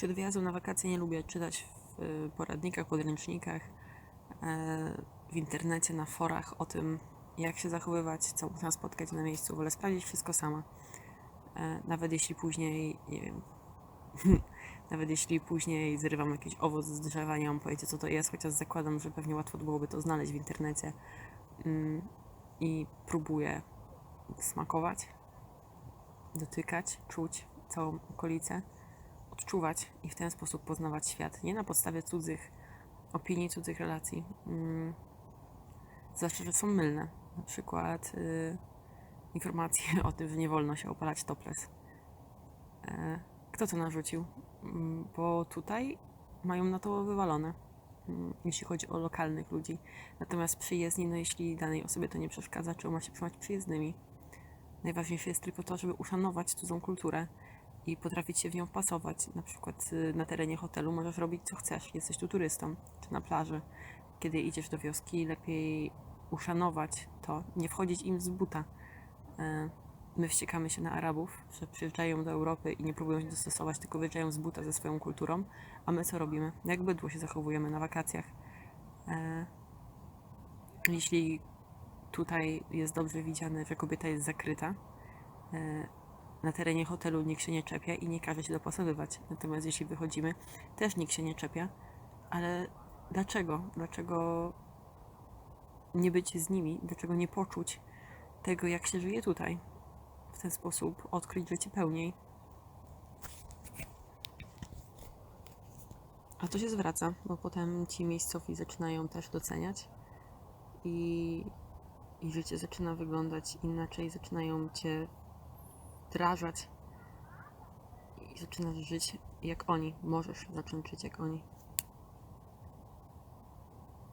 Przed wyjazdem na wakacje nie lubię czytać w y, poradnikach, podręcznikach, e, w internecie, na forach o tym, jak się zachowywać, co można spotkać na miejscu. Wolę sprawdzić wszystko sama. E, Nawet jeśli później, nie wiem, nawet jeśli później zrywam jakiś owoc z drzewa, nie mam pojęcia co to jest, chociaż zakładam, że pewnie łatwo byłoby to znaleźć w internecie. Mm, I próbuję smakować, dotykać, czuć całą okolicę, odczuwać i w ten sposób poznawać świat. Nie na podstawie cudzych opinii, cudzych relacji. Mm, Zwłaszcza, że są mylne. Na przykład y, informacje o tym, że nie wolno się opalać topless. E, kto to narzucił? Mm, Bo tutaj mają na to wywalone, mm, jeśli chodzi o lokalnych ludzi. Natomiast przyjezdni, no jeśli danej osobie to nie przeszkadza, czy ma się trzymać przyjezdnymi. Najważniejsze jest tylko to, żeby uszanować cudzą kulturę i potrafić się w nią wpasować. Na przykład y, na terenie hotelu możesz robić co chcesz, jesteś tu turystą, czy na plaży. Kiedy idziesz do wioski, lepiej uszanować to, nie wchodzić im z buta. E, My wściekamy się na Arabów, że przyjeżdżają do Europy i nie próbują się dostosować, tylko wyjeżdżają z buta ze swoją kulturą. A my co robimy? Jak bydło się zachowujemy na wakacjach. E, Jeśli tutaj jest dobrze widziane, że kobieta jest zakryta, e, na terenie hotelu nikt się nie czepia i nie każe się dopasowywać. Natomiast jeśli wychodzimy, też nikt się nie czepia. Ale dlaczego? Dlaczego nie być z nimi? Dlaczego nie poczuć tego, jak się żyje tutaj? W ten sposób odkryć życie pełniej. A to się zwraca, bo potem ci miejscowi zaczynają też doceniać i, i życie zaczyna wyglądać inaczej, zaczynają cię wdrażać i zaczynasz żyć jak oni. Możesz zacząć żyć jak oni.